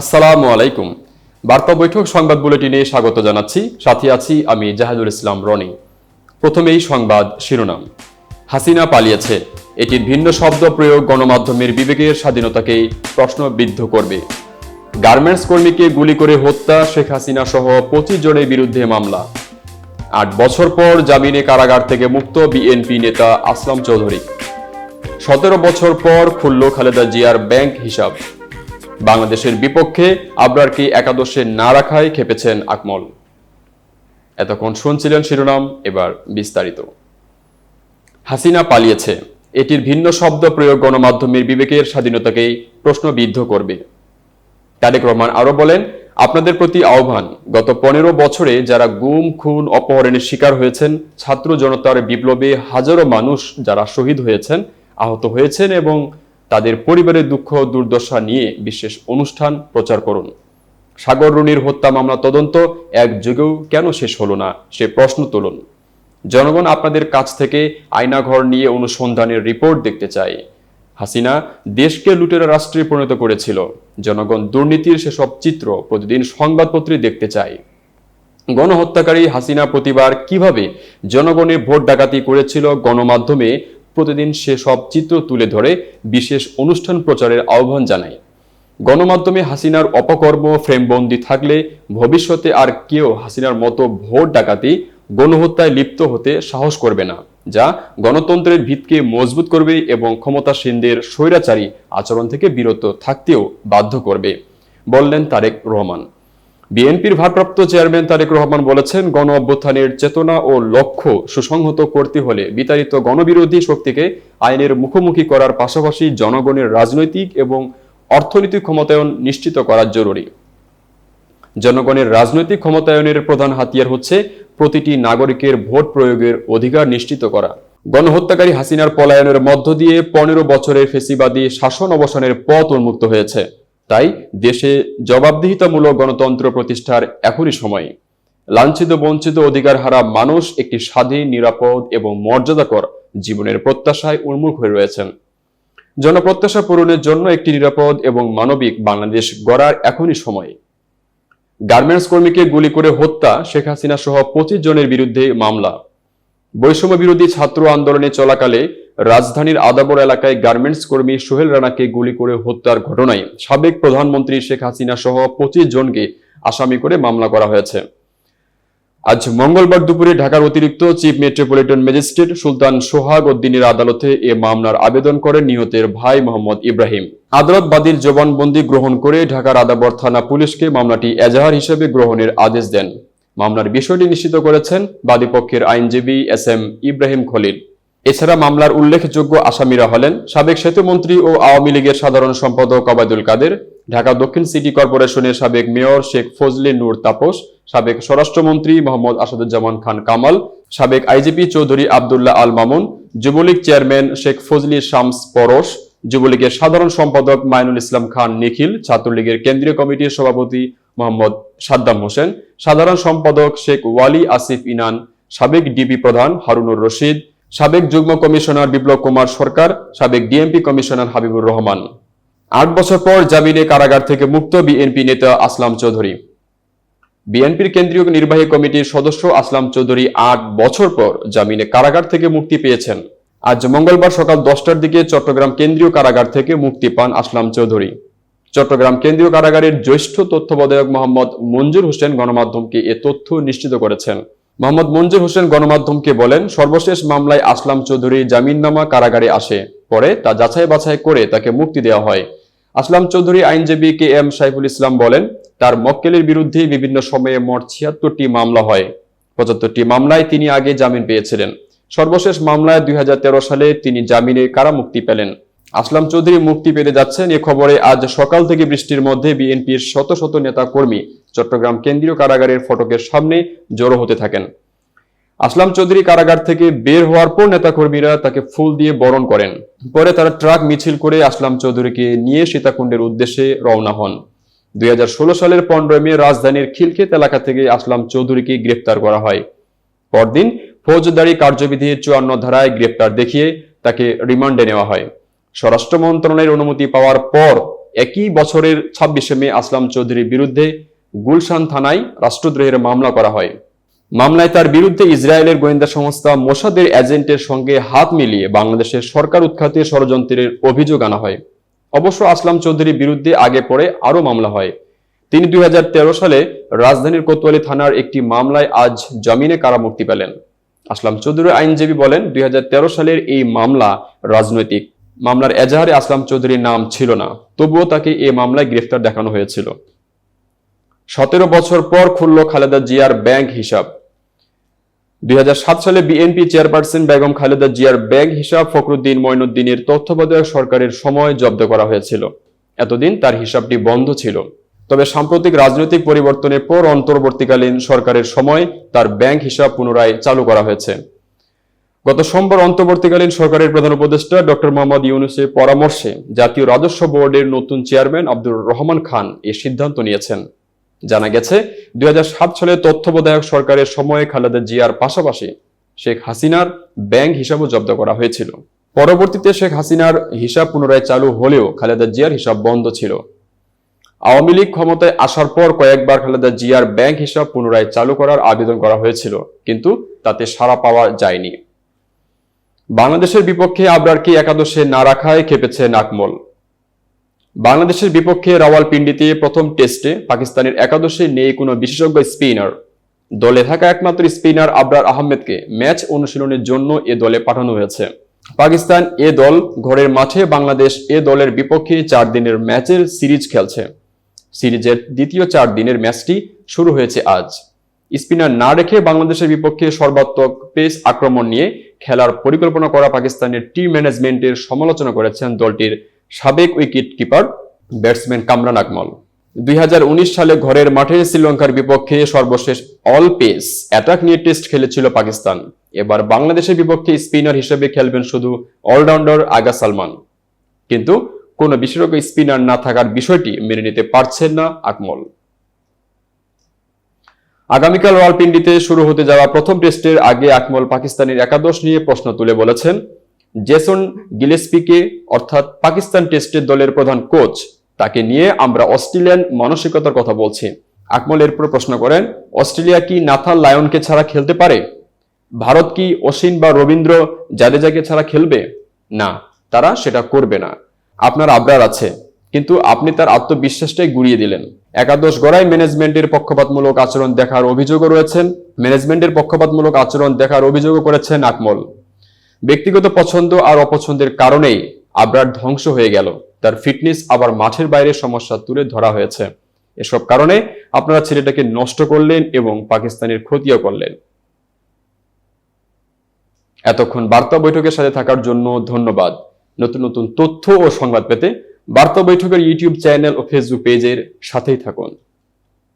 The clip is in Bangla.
আসসালামু আলাইকুম। বার্তা বৈঠক সংবাদ বুলেটিনে স্বাগত জানাচ্ছি। সাথে আছি আমি জাহাদুল ইসলাম রনি। প্রথমেই সংবাদ শিরোনাম। হাসিনা পালিয়েছে। এটির ভিন্ন শব্দ প্রয়োগ গণমাধ্যমের বিবেকের স্বাধীনতাকেই প্রশ্নবিদ্ধ করবে। গার্মেন্টস কর্মীকে গুলি করে হত্যা, শেখ হাসিনা সহ পঁচিশ জনের বিরুদ্ধে মামলা। আট বছর পর জামিনে কারাগার থেকে মুক্ত বিএনপি নেতা আসলাম চৌধুরী। সতেরো বছর পর খুলল খালেদা জিয়ার ব্যাংক হিসাব। বাংলাদেশের বিপক্ষে আবরারকে একাদশে না রাখায় খেপেছেন আকমল। এতক্ষণ শুনছিলেন শিরোনাম, এবার বিস্তারিত। হাসিনা পালিয়েছে। এটির ভিন্ন শব্দ প্রয়োগ গণমাধ্যমের বিবেকের স্বাধীনতাকেই প্রশ্নবিদ্ধ করবে। তারেক রহমান আরও বলেন, আপনাদের প্রতি আহ্বান, গত পনেরো বছরে যারা গুম, খুন, অপহরণের শিকার হয়েছেন, ছাত্র জনতার বিপ্লবে হাজারো মানুষ যারা শহীদ হয়েছেন, আহত হয়েছেন এবং তাদের পরিবারের দুঃখ দুর্দশা নিয়ে বিশেষ অনুষ্ঠান প্রচার করুন। সাগর রুনির হত্যা মামলা তদন্ত এক যুগেও কেন শেষ হলো না, সে প্রশ্ন তুলুন। জনগণ আপনাদের কাছ থেকে আয়নাঘর নিয়ে অনুসন্ধানের রিপোর্ট দেখতে চায়। হাসিনা দেশকে লুটেরা রাষ্ট্রে পরিণত করেছিল। জনগণ দুর্নীতির সেসব চিত্র প্রতিদিন সংবাদপত্রে দেখতে চায়। গণহত্যাকারী হাসিনা প্রতিবার কীভাবে জনগণের ভোট ডাকাতি করেছিল গণমাধ্যমে প্রতিদিন সে সব চিত্র তুলে ধরে বিশেষ অনুষ্ঠান প্রচারের আহ্বান জানায়। গণমাধ্যমে হাসিনার অপকর্ম, ফ্রেমবন্দি থাকলে ভবিষ্যতে আর কেউ হাসিনার মতো ভোট ডাকাতি, গণহত্যায় লিপ্ত হতে সাহস করবে না, যা গণতন্ত্রের ভিতকে মজবুত করবে এবং ক্ষমতাসীনদের স্বৈরাচারী আচরণ থেকে বিরত থাকতেও বাধ্য করবে, বললেন তারেক রহমান। বিএনপির ভারপ্রাপ্ত চেয়ারম্যান তারেক রহমান বলেছেন, গণ অভ্যুত্থানের চেতনা ও লক্ষ্য সুসংহত করতে হলে বিতাড়িত গণবিরোধী শক্তিকে আইনের মুখোমুখি করার পাশাপাশি জনগণের রাজনৈতিক এবং অর্থনৈতিক ক্ষমতায়ন নিশ্চিত করা জরুরি। জনগণের রাজনৈতিক ক্ষমতায়নের প্রধান হাতিয়ার হচ্ছে প্রতিটি নাগরিকের ভোট প্রয়োগের অধিকার নিশ্চিত করা। গণহত্যাকারী হাসিনার পলায়নের মধ্য দিয়ে পনেরো বছরের ফেসিবাদী শাসন অবসানের পথ উন্মুক্ত হয়েছে। তাই দেশে জবাবদিহিতামূলক গণতন্ত্র প্রতিষ্ঠার এখনই সময়। লাঞ্ছিত, বঞ্চিত অধিকার হারা মানুষ একটি স্বাধীন, নিরাপদ এবং মর্যাদাকর জীবনের প্রত্যাশায় উন্মুখ হয়ে রয়েছেন। জনপ্রত্যাশা পূরণের জন্য একটি নিরাপদ এবং মানবিক বাংলাদেশ গড়ার এখনই সময়। গার্মেন্টস কর্মীকে গুলি করে হত্যা, শেখ হাসিনা সহ পঁচিশ জনের বিরুদ্ধে মামলা। বৈষম্য বিরোধী ছাত্র আন্দোলনে চলাকালে রাজধানীর আদাবর এলাকায় গার্মেন্টস কর্মী সোহেল রানাকে গুলি করে হত্যার ঘটনায় সাবেক প্রধানমন্ত্রী শেখ হাসিনা সহ পঁচিশ জনকে আসামি করে মামলা করা হয়েছে। আজ মঙ্গলবার দুপুরে ঢাকার অতিরিক্ত chief metropolitan magistrate Sultan Sohag উদ্দিনের আদালতে এ মামলার আবেদন করেন নিহতের ভাই মোহাম্মদ ইব্রাহিম। আদালত বাদীর জবানবন্দি গ্রহণ করে ঢাকার আদাবর থানা পুলিশকে মামলাটি এজাহার হিসেবে গ্রহণের আদেশ দেন। মামলার বিষয়টি নিশ্চিত করেছেন বাদীপক্ষের আইনজীবী এস এম ইব্রাহিম খলিল। এছাড়া মামলার উল্লেখযোগ্য আসামিরা হলেন সাবেক সেতুমন্ত্রী ও আওয়ামী লীগের সাধারণ সম্পাদক অবায়দুল কাদের, ঢাকা দক্ষিণ সিটি কর্পোরেশনের সাবেক মেয়র শেখ ফজলে নূর তাপস, সাবেক স্বরাষ্ট্রমন্ত্রী মোহাম্মদ আসাদুজ্জামান খান কামাল, সাবেক আইজিপি চৌধুরী আবদুল্লাহ আল মামুন, যুবলীগ চেয়ারম্যান শেখ ফজলি শামস পরশ, যুবলীগের সাধারণ সম্পাদক মাইনুল ইসলাম খান নিখিল, ছাত্রলীগের কেন্দ্রীয় কমিটির সভাপতি মোহাম্মদ সাদ্দাম হোসেন, সাধারণ সম্পাদক শেখ ওয়ালি আসিফ ইনান, সাবেক ডিবি প্রধান হারুনুর রশিদ সাবেক যুগ্ম কমিশনার বিপ্লব কুমার সরকার, সাবেক ডিএমপি কমিশনার হাবিবুর রহমান। আট বছর পর জামিনে কারাগার থেকে মুক্ত বিএনপি নেতা আসলাম চৌধুরী। বিএনপির কেন্দ্রীয় নির্বাহী কমিটির সদস্য আসলাম চৌধুরী আট বছর পর জামিনে কারাগার থেকে মুক্তি পেয়েছেন। আজ মঙ্গলবার সকাল দশটার দিকে চট্টগ্রাম কেন্দ্রীয় কারাগার থেকে মুক্তি পান আসলাম চৌধুরী। চট্টগ্রাম কেন্দ্রীয় কারাগারের জ্যেষ্ঠ তথ্যবধায়ক মোহাম্মদ মঞ্জুর হোসেন গণমাধ্যমকে এ তথ্য নিশ্চিত করেছেন। মোহাম্মদ মঞ্জুর হোসেন গণমাধ্যমকে বলেন, সর্বশেষ মামলায় আসলাম চৌধুরী জামিননামা কারাগারে আসে, পরে তা যাচাই বাছাই করে তাকে মুক্তি দেওয়া হয়। আসলাম চৌধুরী আইনজীবী কে এম সাইফুল ইসলাম বলেন, তার মক্কেলের বিরুদ্ধে বিভিন্ন সময়ে মোট ছিয়াত্তরটি মামলা হয়। পঁচাত্তরটি মামলায় তিনি আগে জামিন পেয়েছিলেন। সর্বশেষ মামলায় দুই হাজার তেরো সালে তিনি জামিনে কারামুক্তি পেলেন। আসলাম চৌধুরী মুক্তি পেতে যাচ্ছেন এ খবরে আজ সকাল থেকে বৃষ্টির মধ্যে বিএনপির শত শত নেতা কর্মী চট্টগ্রাম কেন্দ্রীয় কারাগারের ফটকের সামনে জড়ো হতে থাকেন। আসলাম চৌধুরী কারাগার থেকে বের হওয়ার পর নেতাকর্মীরা তাকে ফুল দিয়ে বরণ করেন। পরে তারা ট্রাক মিছিল করে আসলাম চৌধুরীকে নিয়ে সীতাকুণ্ডের উদ্দেশ্যে রওনা হন। দুই সালের পনেরোই মে রাজধানীর খিলক্ষেত এলাকা থেকে আসলাম চৌধুরীকে গ্রেপ্তার করা হয়। পরদিন ফৌজদারি কার্যবিধির চুয়ান্ন ধারায় গ্রেপ্তার দেখিয়ে তাকে রিমান্ডে নেওয়া হয়। স্বরাষ্ট্র মন্ত্রণালয়ের অনুমতি পাওয়ার পর একই বছরের ছাব্বিশে মে আসলাম চৌধুরীর বিরুদ্ধে গুলশান থানায় রাষ্ট্রদ্রোহের মামলা করা হয়। মামলায় তার বিরুদ্ধে ইসরায়েলের গোয়েন্দা সংস্থা মোসাদের এজেন্টের সঙ্গে হাত মিলিয়ে বাংলাদেশের সরকার উৎখাতে ষড়যন্ত্রের অভিযোগ আনা হয়। অবশ্য আসলাম চৌধুরীর বিরুদ্ধে আগে পরে আরও মামলা হয়। তিনি দুই সালে রাজধানীর কোতোয়ালি থানার একটি মামলায় আজ জামিনে কারামুক্তি পেলেন। আসলাম চৌধুরীর আইনজীবী বলেন, দুই হাজার তেরো সালের এই মামলা রাজনৈতিক। মামলার এজাহারে আসলাম চৌধুরীর নাম ছিল না, তবুও তাকে এই মামলায় গ্রেফতার দেখানো হয়েছিল। সতেরো বছর পর খুলল খালেদা জিয়ার ব্যাংক হিসাব। দুই হাজার সাত সালে বিএনপি চেয়ারপারসন বেগম খালেদা জিয়ার ব্যাংক হিসাব ফখরুদ্দিন মঈনুদ্দিনের তত্ত্বাবধায়ক সরকারের সময় জব্দ করা হয়েছিল। এতদিন তার হিসাবটি বন্ধ ছিল। তবে সাম্প্রতিক রাজনৈতিক পরিবর্তনের পর অন্তর্বর্তীকালীন সরকারের সময় তার ব্যাংক হিসাব পুনরায় চালু করা হয়েছে। গত সোমবার অন্তর্বর্তীকালীন সরকারের প্রধান উপদেষ্টা ডক্টর মোহাম্মদ ইউনুসের পরামর্শে জাতীয় রাজস্ব বোর্ডের নতুন চেয়ারম্যান আব্দুর রহমান খান এই সিদ্ধান্ত নিয়েছেন। জানা গেছে, দুই হাজার সাত সালে তত্ত্বাবধায়ক সরকারের সময়ে খালেদা জিয়ার পাশাপাশি শেখ হাসিনার ব্যাংক হিসাবও জব্দ করা হয়েছিল। পরবর্তীতে শেখ হাসিনার হিসাব পুনরায় চালু হলেও খালেদা জিয়ার হিসাব বন্ধ ছিল। আওয়ামী লীগ ক্ষমতায় আসার পর কয়েকবার খালেদা জিয়ার ব্যাংক হিসাব পুনরায় চালু করার আবেদন করা হয়েছিল, কিন্তু তাতে সাড়া পাওয়া যায়নি। বাংলাদেশের বিপক্ষে আবরারকে একাদশে না রাখায় খেপেছে নাকমল। বাংলাদেশের বিপক্ষে রাওয়ালপিন্ডিতে প্রথম টেস্টে পাকিস্তানের একাদশে নেই কোনো বিশেষজ্ঞ স্পিনার। দলে থাকা একমাত্র স্পিনার আবরার আহমেদকে ম্যাচ অনুশীলনের জন্য এ দলে পাঠানো হয়েছে। পাকিস্তান এ দল ঘরের মাঠে, বাংলাদেশ এ দলের বিপক্ষে চার দিনের ম্যাচের সিরিজ খেলছে। সিরিজের দ্বিতীয় চার দিনের ম্যাচটি শুরু হয়েছে আজ। স্পিনার না রেখে বাংলাদেশের বিপক্ষে সর্বাত্মক পেস আক্রমণ নিয়ে খেলার পরিকল্পনা করা পাকিস্তানের টিম ম্যানেজমেন্টের সমালোচনা করেছেন দলটির সাবেক wicket keeper batsman Kamran Akmal. দুই সালে ঘরের মাঠে শ্রীলঙ্কার বিপক্ষে সর্বশেষ অল পেস অ্যাটাক নিয়ে টেস্ট খেলেছিল পাকিস্তান। এবার বাংলাদেশের বিপক্ষে স্পিনার হিসেবে খেলবেন শুধু অলরাউন্ডার আগা সালমান। কিন্তু কোনো বিশেষজ্ঞ স্পিনার না থাকার বিষয়টি মেনে নিতে পারছেন না আকমল। আগামীকাল রাওয়ালপিন্ডিতে শুরু হতে যাওয়া প্রথম টেস্টের আগে আকমল পাকিস্তানের একাদশ নিয়ে প্রশ্ন তুলে বলেছেন জেসন গিলেসপিকে, অর্থাৎ পাকিস্তান টেস্টের দলের প্রধান কোচ, তাকে নিয়ে আমরা অস্ট্রেলিয়ান মানসিকতার কথা বলছি। আকমল এরপর প্রশ্ন করেন, অস্ট্রেলিয়া কি নাথান লায়নকে ছাড়া খেলতে পারে? ভারত কি অশ্বিন বা রবীন্দ্র জাদেজাকে ছাড়া খেলবে? না, তারা সেটা করবে না। আপনার আবরার আছে, কিন্তু আপনি তার আত্মবিশ্বাসটাই গুড়িয়ে দিলেন। একাদশ গড়ায় ম্যানেজমেন্টের পক্ষপাতমূলক আচরণ দেখার অভিযোগও রয়েছেন। ম্যানেজমেন্টের পক্ষপাতমূলক আচরণ দেখার অভিযোগও করেছেন আকমল। ব্যক্তিগত পছন্দ আর অপছন্দের কারণেই আবরার ধ্বংস হয়ে গেল। তার ফিটনেস আবার মাঠের বাইরে সমস্যা তুলে ধরা হয়েছে। এসব কারণে আপনারা ছেলেটাকে নষ্ট করলেন এবং পাকিস্তানের ক্ষতিও করলেন। এতক্ষণ বার্তা বৈঠকের সাথে থাকার জন্য ধন্যবাদ। নতুন নতুন তথ্য ও সংবাদ পেতে বার্তা বৈঠকের ইউটিউব চ্যানেল ও ফেসবুক পেজের সাথেই থাকুন।